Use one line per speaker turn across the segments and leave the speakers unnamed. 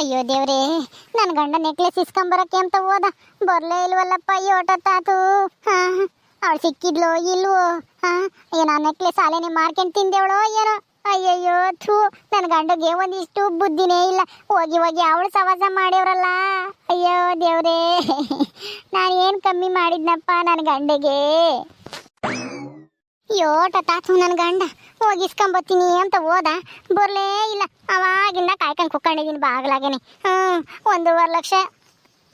ಅಯ್ಯೋ ದೇವ್ರೇ ನನ್ನ ಗಂಡ ನೆಕ್ಲೆಸ್ ಇಸ್ಕೊಂಬರಕ್ಕೆ ಅಂತ ಹೋದ. ಬರ್ಲೇ ಇಲ್ವಲ್ಲಪ್ಪ ಅಯ್ಯೋ ತಾತು? ಹಾ, ಅವಳು ಸಿಕ್ಕಿದ್ಲೋ ಇಲ್ವೋ? ಹಾ ಏನೋ ನೆಕ್ಲೆಸ್ ಅಲೆನೆ ಮಾರ್ಕೊಂಡು ತಿಂದೇವಳೋ ಏನೋ ಅಯ್ಯಯ್ಯೋ, ಥೂ ನನ್ನ ಗಂಡಗೆ ಒಂದಿಷ್ಟು ಬುದ್ಧಿನೇ ಇಲ್ಲ. ಹೋಗಿ ಹೋಗಿ ಅವಳು ಸವಾಸ ಮಾಡ್ಯವ್ರಲ್ಲ. ಅಯ್ಯೋ ದೇವ್ರೇ, ನಾನು ಏನು ಕಮ್ಮಿ ಮಾಡಿದ್ನಪ್ಪ ನನ್ನ ಗಂಡಗೆ? ಯೋಟ ತಾತು ನನ್ನ ಗಂಡ. ಹೋಗಿ ಇಸ್ಕೊಂಬತ್ತೀನಿ ಅಂತ ಹೋದ. ಬರ್ಲೇ ಇಲ್ಲ. ಅವಾಗಿಂದ ಕಾಯ್ಕೊಂಡು ಕುಕ್ಕೊಂಡಿದ್ದೀನಿ ಬಾಗ್ಲಾಗೇನೆ. ಹ್ಞೂ ಒಂದೂವರೆ ಲಕ್ಷ.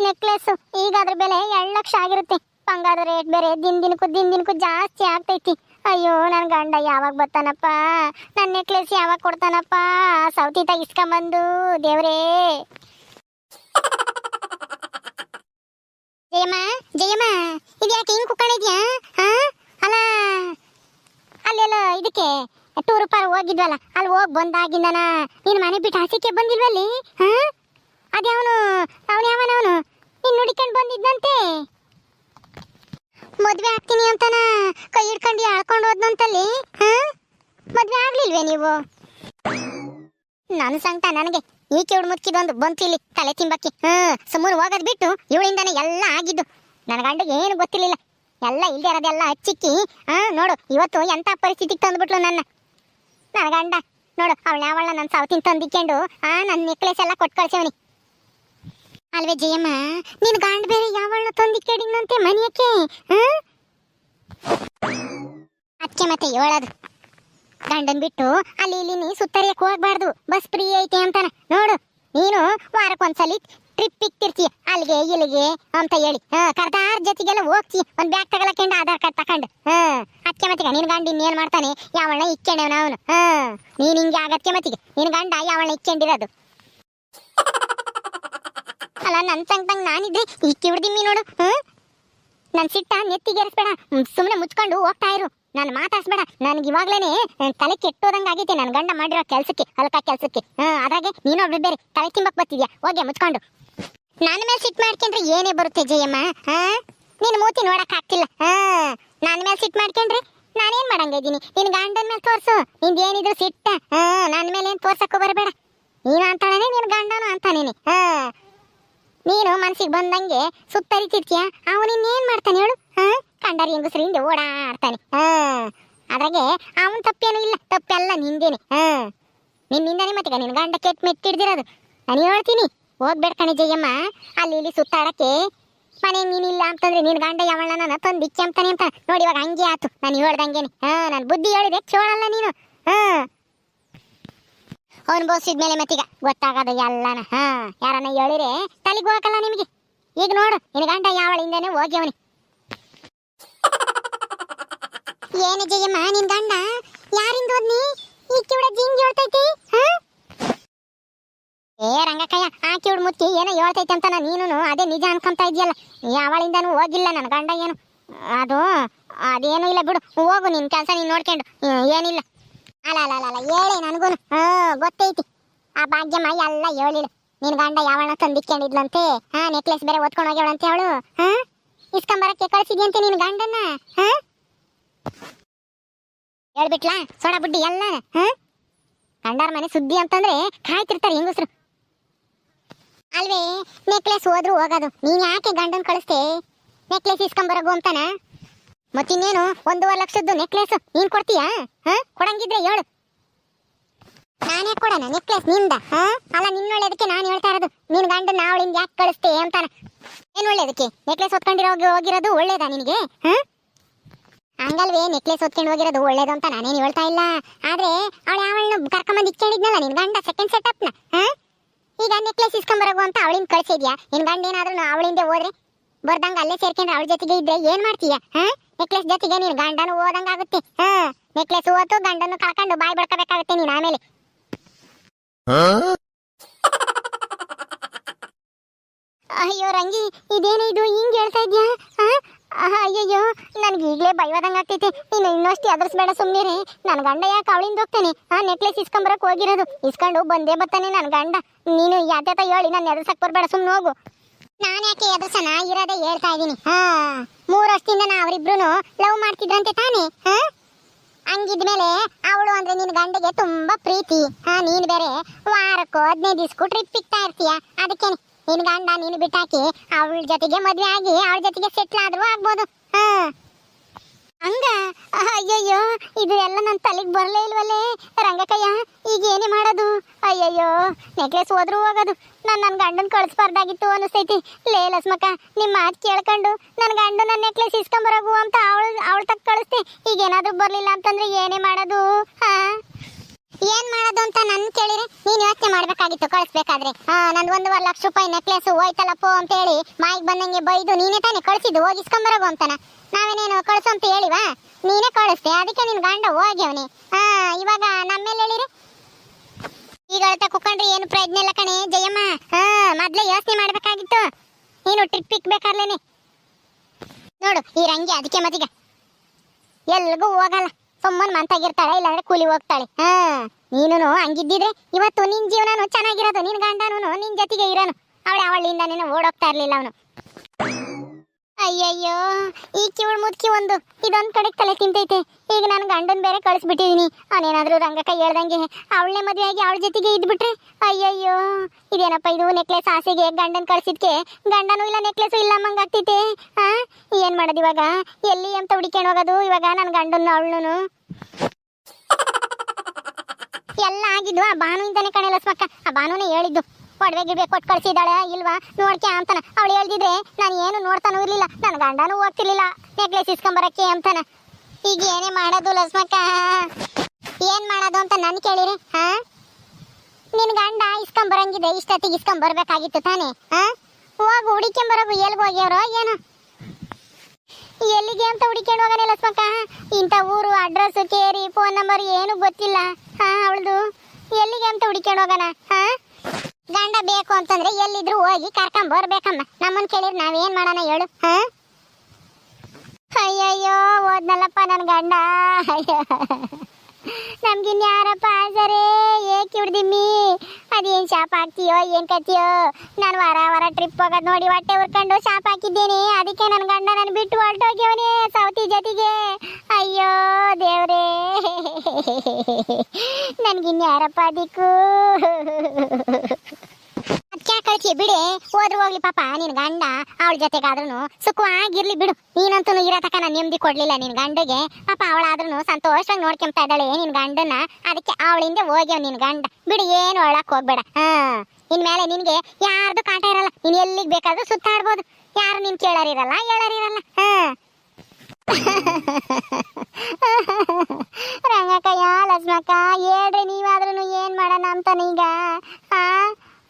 ನೆಕ್ಲೆಸ್ಸು ಈಗ ಅದ್ರ ಬೆಲೆ ಎರಡು ಲಕ್ಷ ಆಗಿರುತ್ತೆ. ಬಂಗಾರದ ರೇಟ್ ಬೇರೆ ದಿನ ದಿನಕ್ಕೂ ದಿನ ದಿನಕ್ಕೂ ಜಾಸ್ತಿ ಆಗ್ತೈತಿ. ಅಯ್ಯೋ ನನ್ನ ಗಂಡ ಯಾವಾಗ ಬರ್ತಾನಪ್ಪ? ನನ್ನ ನೆಕ್ಲೆಸ್ ಯಾವಾಗ ಕೊಡ್ತಾನಪ್ಪ? ಸೌತಿ ಇಸ್ಕೊಂಬಂದು, ದೇವ್ರೇ. ಜಯಮ್ಮ ಜಯಮ್ಮ, ಇದ್ಯಾಕೆ ಹಿಂಗೆ ಕುಕ್ಕೊಂಡಿದ್ಯಾ ಹಾ ಅಲ್ಲ ಅಲ್ಲೆಲ್ಲ ಇದಕ್ಕೆ ಟೂರ್ ಪಾರ್ ಹೋಗಿದ್ವಲ್ಲ, ಅಲ್ಲಿ ಹೋಗಿ ಬಂದಾಗಿಂದನ ನೀನು ಮನೆ ಬಿಟ್ಟು ಹಸಿಕೆ ಬಂದಿಲ್ವಲ್ಲಿ? ಹಾ? ಅದ್ಯಾವನು, ಅವನು ಯಾವನ ಅವನು ನೀನು ನುಡಿಕೊಂಡು ಬಂದಿದ್ದಂತೆ ಮದ್ವೆ ಆಗ್ತೀನಿ ಅಂತನ ಕೈ ಹಿಡ್ಕೊಂಡು ಹಾಕೊಂಡು ಹೋದ್ನಂತಲ್ಲಿ, ಹಾ? ಮದ್ವೆ ಆಗ್ಲಿಲ್ವೇ ನೀವು? ನನ್ನ ಸಂಗತ ನನಗೆ. ಈ ಕಿವಿಡ್ ಮುಚ್ಚಿದೊಂದು ಬಂತು ಇಲ್ಲಿ ತಲೆ ತಿಂಬಕ್ಕೆ. ಹ್ಮ್ ಸುಮ್ಮನೆ ಹೋಗೋದ್ ಬಿಟ್ಟು ಇವಳಿಂದಾನೆ ಎಲ್ಲ ಆಗಿದ್ದು. ನನ್ನ ಗಂಡಿಗೆ ಏನು ಗೊತ್ತಿರ್ಲಿಲ್ಲ. ಎಲ್ಲ ಇಲ್ಲದೆ ಇರೋದೆಲ್ಲ ಹಚ್ಚಿಕ್ಕಿ ಹಾ ನೋಡು, ಇವತ್ತು ಎಂತ ಪರಿಸ್ಥಿತಿಗೆ ತಂದ್ಬಿಟ್ಲು ನನ್ನ. ನನ್ನ ಗಂಡ, ನೋಡು, ಅವಳ ಯಾವಳ ನನ್ನ ಸೌತಿನ ತಂದಿಕ್ಕೊಂಡು, ಆ ನನ್ನ ನೆಕ್ಲೆಸ್ ಎಲ್ಲ ಕೊಟ್ಟು ಕಳ್ಸೇವನಿ ಅಲ್ವೇ ಜಯಮ್ಮ ನಿನ್ನ ಗಂಡ ಬೇರೆ ಯಾವಳನ್ನ ತಂದಿಕ್ಕೇಡಿನಂತೆ ಮನೆಯಕ್ಕೆ ಅದಕ್ಕೆ ಮತ್ತೆ ಹೇಳೋದು. ಗಂಡನ್ ಬಿಟ್ಟು ಅಲ್ಲಿ ಇಲ್ಲಿ ನೀ ಸುತ್ತರಿಯಕ್ಕೆ ಹೋಗ್ಬಾರ್ದು. ಬಸ್ ಫ್ರೀ ಐತೆ ಅಂತಾನ. ನೋಡು, ನೀನು ವಾರಕ್ಕೊಂದ್ಸಲಿ ಟ್ರಿಪ್ ಇಕ್ತಿರ್ತಿ ಅಲ್ಲಿಗೆ, ಇಲ್ಲಿಗೆ ಅಂತ ಹೇಳಿ. ಕರ್ದಾರ ಜೊತೆಗೆಲ್ಲ ಹೋಗ್ತಿ. ಒಂದ್ ಬ್ಯಾಗ್ ತಗೊಳಕೆಂಡ ಆಧಾರ್ ಕಾರ್ಡ್ ತಕೊಂಡು? ಹಾ ಅದಕ್ಕೆ ಮತ್ತಿಗೆ ನಿನ್ ಗಂಡ ಇನ್ನೇನ್ ಮಾಡ್ತಾನೆ? ಯಾವಳ ಇಕ್ಕೊಂಡವನ ಅವನು ನೀನ್ ಹಿಂಗೆ ಆಗತ್ತೆ ಮತ್ತಿಗೆ. ನಿನ್ ಗಂಡ ಯಾವಳ ಇಕ್ಕೊಂಡಿರೋದು ಅಲ್ಲ, ನನ್ ತಂಗ್ ನಾನಿದ್ದೆ ಈ ಬಿಡ್ದಿಮ್ಮಿ ನೋಡು. ಹ್ಮ್ ನನ್ ಸಿಟ್ಟ ನೆತ್ತಿಗೇರಿಸ್ಬೇಡ ಸುಮ್ಮನೆ ಮುಚ್ಕೊಂಡು ಹೋಗ್ತಾ ಇರು. ನಾನು ಮಾತಾಡ್ಸ್ಬೇಡ. ನನ್ಗೆ ಇವಾಗ್ಲೇನೆ ತಲೆ ಕೆಟ್ಟೋದಂಗ ಆಗೈತೆ. ನನ್ನ ಗಂಡ ಮಾಡಿರೋ ಕೆಲ್ಸಕ್ಕೆ, ಅಲ್ಕ ಕೆಲ್ಸಕ್ಕೆ. ಹ್ಮ್ ಅದಾಗೆ ನೀನು ಬೇರೆ. ತಲೆ ತಿಂಬಕ್ ಬರ್ತಿದ್ಯಾ? ಹೋಗಿ ಮುಚ್ಕೊಂಡು. ನನ್ನ ಮೇಲೆ ಸಿಟ್ ಮಾಡ್ಕೊಂಡ್ರೆ ಏನೇ ಬರುತ್ತೆ ಜಯಮ್ಮ, ಹಾ? ನಿನ್ ಮೂತಿ ನೋಡಕ್ ಆಗ್ತಿಲ್ಲ, ಹಾ? ನನ್ನ ಮೇಲೆ ಸಿಟ್ ಮಾಡ್ಕೊಂಡ್ರೆ ನಾನೇನ್ ಇದೀನಿ ನಿನ್ ಗಂಡನ ಮೇಲೆ ತೋರ್ಸು. ನಿಂದ ಏನಿದ್ರು ಸಿಟ್ಟ, ಹಾ? ನನ್ನ ಮೇಲೆ ಏನ್ ತೋರ್ಸಕ್ಕೂ ಬರಬೇಡ. ನೀನು ಅಂತಾನೆ ನಿನ್ ಗಂಡನು ಅಂತಾನೇನೆ, ಹಾ? ನೀನು ಮನ್ಸಿಗೆ ಬಂದಂಗೆ ಸುತ್ತರಿತಿರ್ತೀಯ ಅವನು ಏನ್ ಮಾಡ್ತಾನೆ ಹೇಳು, ಹಾ? ಕಂಡರಿ ಹೆಂಗಸರಿಂದ ಓಡಾಡ್ತಾನೆ, ಹಾ? ಅದ್ರಾಗೆ ಅವನ್ ತಪ್ಪೇನು ಇಲ್ಲ, ತಪ್ಪೆಲ್ಲ ನಿಂದೇನೆ, ಹಾ? ನಿನ್ನಿಂದಾನೆ ಮತ್ತೆ ನಿನ್ ಗಂಡ ಕೆಟ್ಟ ಮೆಟ್ಟಿಡ್ದಿರೋದು. ನಾನು ಹೇಳ್ತೀನಿ ಹೋಗ್ಬೇಡ ಕಣೆ ಜಯಮ್ಮ ಅಲ್ಲಿ ಇಲ್ಲಿ ಸುತ್ತಾಡಕ್ಕೆ ಮನೆ ನೀನಿಲ್ಲ ಅಂತಂದ್ರೆ ನಿನ್ ಗಂಡ ಯಾವಳ ನನ್ನ ತಂದು ಅಂತ. ನೋಡಿ ಇವಾಗ ಹಂಗೆ ಆತು. ನಾನು ಹೇಳ್ದಂಗೇನೆ ಹಾ, ನಾನು ಬುದ್ಧಿ ಹೇಳಿದೆ ಕೇಳಲ್ಲ ನೀನು. ಹಾ. ಅನುಭವಿಸಿದ್ಮೇಲೆ ಮತ್ತೀಗ ಗೊತ್ತಾಗದ ಎಲ್ಲನ. ಹಾ, ಯಾರನ್ನ ಹೇಳಿರೆ ತಲೆಗೆ ಹೋಗಲ್ಲ ನಿಮಗೆ. ಈಗ ನೋಡು, ನಿನ್ ಗಂಡ ಯಾವಳಿಂದಾನೆ ಅವನಿ. ಏನು ಜಯಮ್ಮ, ನಿನ್ ಗಂಡ ಯಾರಿಂದ ಹೋದ್ನಿ ಈ ಕಿವಿಡ ಜಿಂಗ್ ಹೇಳ್ತೈತಿ ಹಾ ಏ ರಂಗಕ್ಕಯ್ಯ ಆ ಕಿವಿಡ್ ಮುತ್ತಿ ಏನೋ ಹೇಳ್ತೈತೆ ಅಂತ ನಾನು ನೀನು ಅದೇ ನಿಜ ಅನ್ಕೊಂತ ಇದೆಯಲ್ಲ ಯಾವಳಿಂದನೂ ಹೋಗಿಲ್ಲ ನನ್ನ ಗಂಡ ಏನು? ಅದು, ಅದೇನು ಇಲ್ಲ ಬಿಡು, ಹೋಗು ನಿನ್ ಕೆಲಸ ನೀನು ನೋಡ್ಕೊಂಡು. ಏನಿಲ್ಲ. ಅಲ್ಲ ಅಲ್ಲ ಅಲ್ಲ ಹೇಳಿ ನನಗೂ ಗೊತ್ತೈತಿ. ಆ ಭಾಗ್ಯಮ್ಮ ಎಲ್ಲ ಹೇಳಿಲ್ಲ. ನಿನ್ ಗಂಡ ಯಾವಣ ತಂದಿಕ್ಕೊಂಡಿದ್ಲಂತೆ. ಹಾ ನೆಕ್ಲೆಸ್ ಬೇರೆ ಓದ್ಕೊಂಡು ಹೋಗ್ಯವಳಂತೆ ಅವಳು. ಹಾ, ಇಸ್ಕೊಂಬರಕ್ಕೆ ಕಳ್ಸಿದ್ಯಂತೆ ನಿನ್ ಗಂಡನ್ನ. ಹಾ? ಹೇಳ್ಬಿಟ್ಲಾ? ಸೋಡ ಬುಡ್ಡಿ ಎಲ್ಲ ಹಾ? ಗಂಡಾರ ಮನೆ ಸುದ್ದಿ ಅಂತಂದ್ರೆ ಕಾಯ್ತಿರ್ತಾರೆ ಹೆಂಗಸ್ರು. ಅಲ್ವೇ ನೆಕ್ಲೆಸ್ ಹೋದ್ರು ಹೋಗೋದು. ನೀನ್ ಯಾಕೆ ಗಂಡನ್ ಕಳಿಸ್ತೆ ನೆಕ್ಲೆಸ್ ಇಸ್ಕೊಂಬರಗು ಅಂತಾನ? ಮತ್ತಿನ್ನೇನು, ಒಂದೂವರೆ ಲಕ್ಷದ್ದು ನೆಕ್ಲೆಸ್ ನೀನ್ ಕೊಡ್ತೀಯಾ? ಕೊಡಂಗಿದ್ರೆ ಹೇಳು. ನಾನೇ ಕೊಡೋಣ ನೆಕ್ಲೆಸ್ನಿಂದ, ಹಾ? ಅಲ್ಲ ನಿನ್ನ ಒಳ್ಳೇದಕ್ಕೆ ನಾನು ಹೇಳ್ತಾ ಇರೋದು. ನಿನ್ ಗಂಡನ ಅವಳಿಂದ ಯಾಕೆ ಕಳಿಸ್ತೆ ಅಂತಾನ. ಏನ್ ಒಳ್ಳೇದಕ್ಕೆ? ನೆಕ್ಲೆಸ್ ಹೊತ್ಕೊಂಡಿರೋ ಹೋಗಿರೋದು ಒಳ್ಳೇದಾ ನಿನಗೆ? ಹಾ? ಹಂಗಲ್ವೇ ನೆಕ್ಲೆಸ್ ಹೊತ್ಕೊಂಡು ಹೋಗಿರೋದು ಒಳ್ಳೇದು ಅಂತ ನಾನೇನು ಹೇಳ್ತಾ ಇಲ್ಲ. ಆದ್ರೆ, ಅವಳು ಯಾವಳನ್ನ ಕರ್ಕೊಂಬಂದು ಇಕ್ಕೊಂಡಿದ್ನಲ್ಲ ನಿನ್ ಗಂಡ ಸೆಕೆಂಡ್ ಸೆಟಪ್ನ ಹಾ? ಈಗ ನೆಕ್ಲೆಸ್ ಇಸ್ಕೊಂಬರಗು ಅಂತ ಅವಳಿಂದ ಕಳ್ಸಿದ್ಯಾ? ನಿನ್ ಗಂಡ ಏನಾದ್ರೂ ಅವಳಿಂದ ಹೋದ್ರೆ ಬರ್ದಂಗ ಅಲ್ಲೇ ಸೇರ್ಕೊಂಡ್ರೆ ಅವಳ ಜೊತೆಗೆ ಇದ್ರೆ ಏನ್ ಮಾಡ್ತೀಯ ಹಾ? ನೆಕ್ಲೆಸ್ ಜೊತೆಗೆ ನೀನ್ ಗಂಡನು ಓದಂಗ ಆಗುತ್ತೆ ಹಾ? ನೆಕ್ಲೆಸ್ ಓತು ಗಂಡನ್ನು ಕಳ್ಕೊಂಡು ಬಾಯ್ ಬಡ್ಕಬೇಕಾಗುತ್ತೆ ನೀನ್ ಆಮೇಲೆ. ಅಯ್ಯೋ ರಂಗಿ ಇದೇನು ಇದು ಹಿಂಗ್ ಹೇಳ್ತಾ ಇದ್ಯಾ ಹಾ? ಅಯ್ಯಯ್ಯೋ, ನನಗೆ ಈಗಲೇ ಬೈವಾದಂಗೆ ಆಗ್ತೈತೆ. ನೀನು ಇನ್ನಷ್ಟು ಎದುರಿಸ್ಬೇಡ ಸುಮ್ಮನೆ ನನ್ನ ಗಂಡ ಯಾಕೆ ಅವಳಿಂದ ಹೋಗ್ತಾನೆ? ಆ ನೆಕ್ಲೆಸ್ ಇಸ್ಕೊಂಬರಕ್ಕೆ ಹೋಗಿರೋದು. ಇಸ್ಕೊಂಡು ಬಂದೇ ಬರ್ತಾನೆ ನನ್ನ ಗಂಡ. ನೀನು ಯಾತ್ಯಾತ ಹೇಳಿ ನಾನು ಎದುರ್ಸಕ್ಕೆ ಬರಬೇಡ ಸುಮ್ಮನೆ ಹೋಗು. ನಾನು ಯಾಕೆ ಎದುರ್ಸನ? ಇರೋದೇ ಹೇಳ್ತಾ ಇದ್ದೀನಿ. ಹಾ, ಮೂರು ವರ್ಷದಿಂದ ನಾ ಅವರಿಬ್ರು ಲವ್ ಮಾಡ್ತಿದ್ರಂತೆ ತಾನೇ, ಹಾಂ? ಹಂಗಿದ್ಮೇಲೆ ಅವಳು ಅಂದ್ರೆ ನಿನ್ನ ಗಂಡಗೆ ತುಂಬಾ ಪ್ರೀತಿ. ಹಾ, ನೀನು ಬೇರೆ ವಾರಕ್ಕೂ ಹದಿನೈದು ದಿವ್ಸಕ್ಕೂ ಟ್ರಿಪ್ ಇಕ್ತಾ ಇರ್ತೀಯ. ಅದಕ್ಕೆ ನಿನ್ ಗಂಡ ನೀನು ಬಿಟ್ಟಾಕಿ ಅವಳ ಜೊತೆಗೆ ಮದ್ವೆ ಆಗಿ ಅವಳ ಜೊತೆಗೆ ಸೆಟ್ಲ್ ಆದ್ರೂ ಆಗ್ಬೋದು. ಹಂಗ? ಅಯ್ಯಯ್ಯೋ ಇದು ಎಲ್ಲ ನನ್ನ ತಲೆಗೆ ಬರಲೇ ಇಲ್ವಲ್ಲೇ ರಂಗಕಯ್ಯ, ಈಗ ಏನೇ ಮಾಡೋದು? ಅಯ್ಯಯ್ಯೋ ನೆಕ್ಲೆಸ್ ಹೋದ್ರೂ ಹೋಗೋದು. ನಾನು ನನ್ನ ಗಂಡನ ಕಳಿಸ್ಬಾರ್ದಾಗಿತ್ತು ಅನಿಸ್ತೈತಿ ಲೇ ಲಸ್ಮಕ್ಕ ನಿಮ್ಮ ಮಾತು ಕೇಳ್ಕೊಂಡು. ನನ್ನ ಗಂಡು ನನ್ನ ನೆಕ್ಲೆಸ್ ಇಸ್ಕೊಂಬರೋಗು ಅಂತ ಅವಳು ಅವಳ ತಕ್ಕ ಕಳಿಸ್ತೆ ಈಗ ಏನಾದರೂ ಬರಲಿಲ್ಲ ಅಂತಂದ್ರೆ ಏನೇ ಮಾಡೋದು? ಹಾ. ಏನ್ ಮಾಡೋದು ಅಂತ ನನ್ ಕೇಳಿದ್ರೆ ನೀನ್ ಯೋಚನೆ ಮಾಡ್ಬೇಕಾಗಿತ್ತು, ಕಳಿಸ್ಬೇಕಾದ್ರೆ. ಹಾ ನಂದು ಒಂದೂವರೆ ಲಕ್ಷ ರೂಪಾಯಿ ನೆಕ್ಲೆಸ್ ಹೋಯ್ತಲ್ಲಪ್ಪೋ ಅಂತ ಹೇಳಿ ಮಾಯಿಗೆ ಬಂದಂಗೆ ಬೈದು ನೀನೇ ತಾನೇ ಕಳಿಸಿದ್ದು, ಹೋಗಿ ಇಸ್ಕೊಂಬರೋಗು ಅಂತಾನ. ನಾವೇನೇನು ಕಳ್ಸು ಅಂತ ಹೇಳಿವಾ? ನೀನೇ ಕಳಿಸ್ತೆ ಅದಕ್ಕೆ ನಿನ್ ಗಂಡ ಹೋಗ್ಯವನಿ. ಹಾ ಇವಾಗ ನಮ್ಮೇಲೆ ಹೇಳಿರಿ? ಈಗ ಹೇಳ್ತಾ ಕುತ್ಕೊಂಡ್ರೆ ಏನು ಪ್ರಯತ್ನ ಇಲ್ಲ ಕಣೆ, ಜಯಮ್ಮ. ಹಾ ಮೊದ್ಲೇ ಯೋಚನೆ ಮಾಡ್ಬೇಕಾಗಿತ್ತು. ನೀನು ಟ್ರಿಪ್ ಇಕ್ಬೇಕಾರ್ಲೇನೆ ನೋಡು, ಈ ರಂಗಿ ಅದಕ್ಕೆ ಮದಿಗ ಎಲ್ಗೂ ಹೋಗಲ್ಲ. ಸುಮ್ಮನೆ ಮಂತಾಗಿರ್ತಾಳೆ, ಇಲ್ಲಾಂದ್ರೆ ಕೂಲಿ ಹೋಗ್ತಾಳೆ. ಹಾ ನೀನು ಹಂಗಿದ್ದಿದ್ರೆ ಇವತ್ತು ನಿನ್ ಜೀವನನು ಚೆನ್ನಾಗಿರೋದು, ನಿನ್ ಗಂಡನು ನಿನ್ ಜೊತೆಗೆ ಇರೋನು. ಅವಳು ಅವಳಿಂದ ನೀನು ಓಡೋಗ್ತಾ ಇರ್ಲಿಲ್ಲ ಅವನು. ಅಯ್ಯಯ್ಯೋ, ಈ ಕಿವಳು ಮುದ್ಕಿ ಒಂದು. ಇದೊಂದ್ ಕಡೆ ತಲೆ ತಿಂತೈತೆ. ಈಗ ನಾನು ಗಂಡನ್ ಬೇರೆ ಕಳಿಸ್ಬಿಟ್ಟಿದೀನಿ. ಅವನೇನಾದ್ರೂ ರಂಗಕ್ಕ ಹೇಳ್ದಂಗೆ ಅವಳನ್ನೇ ಮದುವೆ ಆಗಿ ಅವಳ ಜೊತೆಗೆ ಇದ್ಬಿಟ್ರೆ? ಅಯ್ಯಯ್ಯೋ, ಇದೇನಪ್ಪ ಇದು ನೆಕ್ಲೆಸ್ ಆಸೆಗೆ ಗಂಡನ್ ಕಳ್ಸಿದ್ಕೆ? ಗಂಡನೂ ಇಲ್ಲ ನೆಕ್ಲೆಸ್ ಇಲ್ಲ ಮಂಗ ಹಾ ಏನ್ ಮಾಡೋದು ಇವಾಗ? ಎಲ್ಲಿ ಅಂತ ಹುಡುಕೊಂಡು ಹೋಗೋದು? ಇವಾಗ ನನ್ನ ಗಂಡನ ಅವಳನು. ಎಲ್ಲ ಆಗಿದ್ದು ಆ ಇಂದನೆ ಕಣೆ ಲಸ್ಮಕ್ಕ ಆ ಬಾನುನೆ ಹೇಳಿದ್ದು. ಒಡವೆ ಗಿಡವೆ ಕೊಟ್ಟು ಕಳ್ಸಿದ್ದಾಳೆ, ಇಲ್ವಾ? ನೋಡ್ಕೆ ಅಂತಾನ. ಅವಳು ಹೇಳ್ದಿದ್ರೆ ನಾನು ಏನು ನೋಡ್ತಾನೂ ಇರಲಿಲ್ಲ. ನನ್ನ ಗಂಡನೂ ಹೋಗ್ತಿರ್ಲಿಲ್ಲ ನೆಕ್ಲೆಸ್ ಇಸ್ಕೊಂಬರಕ್ಕೆ ಅಂತಾನ. ಈಗ ಏನೇ ಮಾಡೋದು ಲಸ್ಮಕ್ಕ ಏನ್ ಮಾಡೋದು ಅಂತ ನಾನು ಕೇಳಿರಿ, ಹಾ? ನಿನ್ ಗಂಡ ಇಸ್ಕೊಂಬರಂಗಿದೆ. ಇಷ್ಟೊತ್ತಿಗೆ ಇಸ್ಕೊಂಬರ್ಬೇಕಾಗಿತ್ತು ತಾನೇ, ಹಾ? ಹೋಗಿ ಹುಡಿಕೊಂಬರೋಗು ಎಲ್ಗೆ ಹೋಗ್ಯವ್ರೋ ಏನೋ? ಎಲ್ಲಿಗೆ ಅಂತ ಹುಡುಕೊಂಡು ಹೋಗೋಣ ಲಸ್ಮಕ್ಕ ಇಂಥ ಊರು ಅಡ್ರೆಸ್ ಕೇರಿ, ಫೋನ್ ನಂಬರ್ ಏನು ಗೊತ್ತಿಲ್ಲ. ಹಾ ಅವಳದು ಎಲ್ಲಿಗೆ ಅಂತ ಹುಡುಕೊಂಡು ಹೋಗೋಣ, ಹಾ? ಗಂಡ ಬೇಕು ಅಂತಂದ್ರೆ ಎಲ್ಲಿದ್ರು ಹೋಗಿ ಕರ್ಕೊಂಡ್ ಬರ್ಬೇಕಮ್ಮ. ನಮ್ಮನ್ ಕೇಳಿದ್ರೆ ನಾವೇನ್ ಮಾಡೋಣ ಹೇಳು, ಹಾ? ಅಯ್ಯಯ್ಯೋ ಓದ್ನಲ್ಲಪ್ಪ ನನ್ನ ಗಂಡ. ಅಯ್ಯೋ. ನಮ್ಗಿನ್ ಯಾರಪ್ಪ ಆಸರೇ? ಏಕೆ ಹಿಡ್ದಿಮ್ಮಿ ಅದೇನ್ ಶಾಪ್ ಹಾಕ್ತೀಯೋ, ಏನ್ ಕತ್ತೀಯೋ? ನಾನು ವಾರ ವಾರ ಟ್ರಿಪ್ ಹೋಗೋದ್ ನೋಡಿ ಹೊಟ್ಟೆ ಉರ್ಕೊಂಡು ಶಾಪ್ ಹಾಕಿದ್ದೀನಿ. ಅದಕ್ಕೆ ನನ್ನ ಗಂಡ ನನ್ನ ಬಿಟ್ಟು ಹೊರಟೋಗ್ಯವನೇ ಸೌತಿ ಜೊತೆಗೆ. ಅಯ್ಯೋ ದೇವ್ರೇ. ನನ್ಗಿನ್ ಯಾರಪ್ಪ ದಿಕ್ಕು? ಅದ್ಕೆ ಕಳ್ಸಿ ಬಿಡಿ. ಹೋದ್ರು ಹೋಗ್ಲಿ ಪಾಪ, ನಿನ್ ಗಂಡ ಅವಳ ಜೊತೆಗಾದ್ರೂ ಸುಖವಾಗಿರ್ಲಿ ಬಿಡು. ನೀನಂತೂ ಇರತಕ್ಕ ನಾನು ನೆಮ್ಮದಿ ಕೊಡ್ಲಿಲ್ಲ ನಿನ್ ಗಂಡಗೆ. ಪಾಪ ಅವಳಾದ್ರೂ ಸಂತೋಷವಾಗಿ ನೋಡ್ಕೊಂತ ಇದ್ದಾಳೆ ನಿನ್ ಗಂಡನ ಅದಕ್ಕೆ ಅವಳಿಂದ ಹೋಗ್ಯವ್ ನಿನ್ ಗಂಡ. ಬಿಡು, ಏನು ಒಳಕ್ ಹೋಗ್ಬೇಡ. ಹಾ. ಇನ್ಮೇಲೆ ನಿನ್ಗೆ ಯಾರ್ದು ಕಾಟ ಇರಲ್ಲ. ನೀನ್ ಎಲ್ಲಿಗೆ ಬೇಕಾದ್ರೂ ಸುತ್ತಾಡ್ಬೋದು. ಯಾರು ನಿನ್ ಕೇಳರಿರಲ್ಲ, ಹೇಳರಿರಲ್ಲ. ಹಾ. ಯಾ, ಲಕ್ಷ್ಮಕ್ಕ, ಹೇಳ್ರಿ ನೀವಾದ್ರೂ ಏನ್ ಮಾಡೋಣ ಅಂತಾನೀಗ? ಹಾ?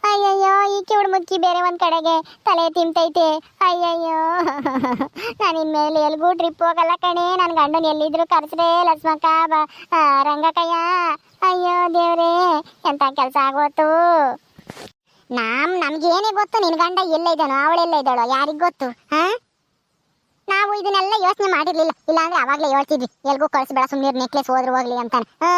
ಅಯ್ಯಯ್ಯೋ ಈ ಕಿವುಡು ಮುಚ್ಚಿ ಬೇರೆ ಒಂದ್ ಕಡೆಗೆ ತಲೆ ತಿಂತೈತೆ. ಅಯ್ಯಯ್ಯೋ. ನಾನು ಇನ್ಮೇಲೆ ಎಲ್ಗೂ ಟ್ರಿಪ್ ಹೋಗಲ್ಲ ಕಣೆ. ನನ್ನ ಗಂಡನ ಎಲ್ಲಿದ್ರು ಕರ್ಸ್ರೆ, ಲಕ್ಷ್ಮಕ್ಕ ರಂಗಕ್ಕಯ್ಯ ಅಯ್ಯೋ ದೇವ್ರೇ, ಎಂತ ಕೆಲಸ ಆಗೋತು? ನಮ್, ನಮ್ಗೇನೇ ಗೊತ್ತು ನಿನ್ ಗಂಡ ಎಲ್ಲ ಅವಳೆಲ್ಲ ಇದ್ದಾಳೋ ಯಾರಿಗ್ ಗೊತ್ತು, ಹಾ? ನಾವು ಇದನ್ನೆಲ್ಲ ಯೋಚನೆ ಮಾಡಿರ್ಲಿಲ್ಲ. ಇಲ್ಲಾಂದ್ರೆ ಅವಾಗಲೇ ಹೇಳ್ತಿದ್ವಿ ಎಲ್ಗೂ ಕಳ್ಸ್ಬೇಡ ಸುಮ್ಮನೆ ನೆಕ್ಲೆಸ್ ಹೋದ್ರು ಹೋಗ್ಲಿ ಅಂತಾನೆ. ಹಾ,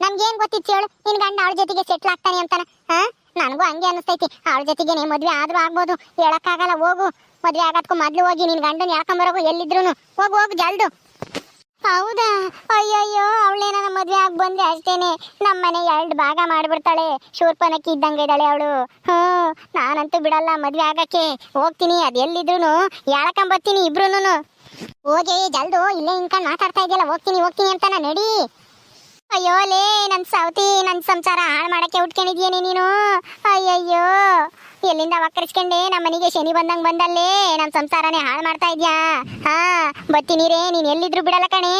ನಮ್ಗೇನ್ ಗೊತ್ತಿತ್ತು ಹೇಳು? ನಿನ್ ಗಂಡ ಅವಳ ಜೊತೆಗೆ ಸೆಟ್ಲ್ ಆಗ್ತಾನೆ ಅಂತಾನೆ, ಹಾ? ನನಗೂ ಹಂಗೆ ಅನಿಸ್ತೈತಿ. ಅವಳ ಜೊತೆಗೆ ಮದ್ವೆ ಆದ್ರೂ ಆಗ್ಬೋದು. ಹೇಳಕ್ಕಾಗಲ್ಲ, ಹೋಗು. ಮದ್ವೆ ಆಗತ್ಕೂ ಮೊದ್ಲು ಹೋಗಿ ನಿನ್ ಗಂಡನ ಹೇಳ್ಕೊಂಬರೋಗು ಎಲ್ಲಿದ್ರು ಹೋಗು ಹೋಗು ಜಲ್ದು. ಹೌದಾ? ಅಯ್ಯಯ್ಯೋ ಅವಳೇನ ಮದ್ವೆ ಆಗಿ ಬಂದ್ರೆ ಅಷ್ಟೇನೆ. ನಮ್ಮನೆ ಎರಡು ಭಾಗ ಮಾಡ್ಬಿಡ್ತಾಳೆ. ಶೂರ್ಪನಕ್ಕಿ ಇದ್ದಂಗೆ ಇದ್ದಾಳೆ ಅವಳು. ಹ್ಞೂ, ನಾನಂತೂ ಬಿಡಲ್ಲ ಮದ್ವೆ ಆಗಕ್ಕೆ. ಹೋಗ್ತೀನಿ, ಅದು ಎಲ್ಲಿದ್ರು ಹೇಳ್ಕೊಂಬರ್ತೀನಿ ಇಬ್ರು ಹೋಗಿ, ಜಲ್ದು, ಇಲ್ಲೇ ಹಿಂಕೊಂಡು ಮಾತಾಡ್ತಾ ಇದೆಯಲ್ಲ, ಹೋಗ್ತೀನಿ ಹೋಗ್ತೀನಿ ಅಂತ ನಡಿ. ಅಯ್ಯೋ, ಲೇ. ನನ್ ಸೌತಿ ನನ್ ಸಂಸಾರ ಹಾಳು ಮಾಡಕ್ಕೆ ಉಟ್ಕೊಂಡಿದ್ಯೇನೆ ನೀನು? ಅಯ್ಯಯ್ಯೋ. ಎಲ್ಲಿಂದ ವಕ್ಕರಿಸ್ಕೊಂಡೆ? ನಮ್ಮ ಮನೆಗೆ ಶನಿ ಬಂದಂಗ್ ಬಂದಲ್ಲೇ. ನನ್ ಸಂಸಾರನೇ ಹಾಳು ಮಾಡ್ತಾ ಇದ್ಯಾ? ಹಾ ಬತ್ತೀನಿ ರೇ ನೀನ್ ಎಲ್ಲಿದ್ರು ಬಿಡಲ್ಲ ಕಣೆ.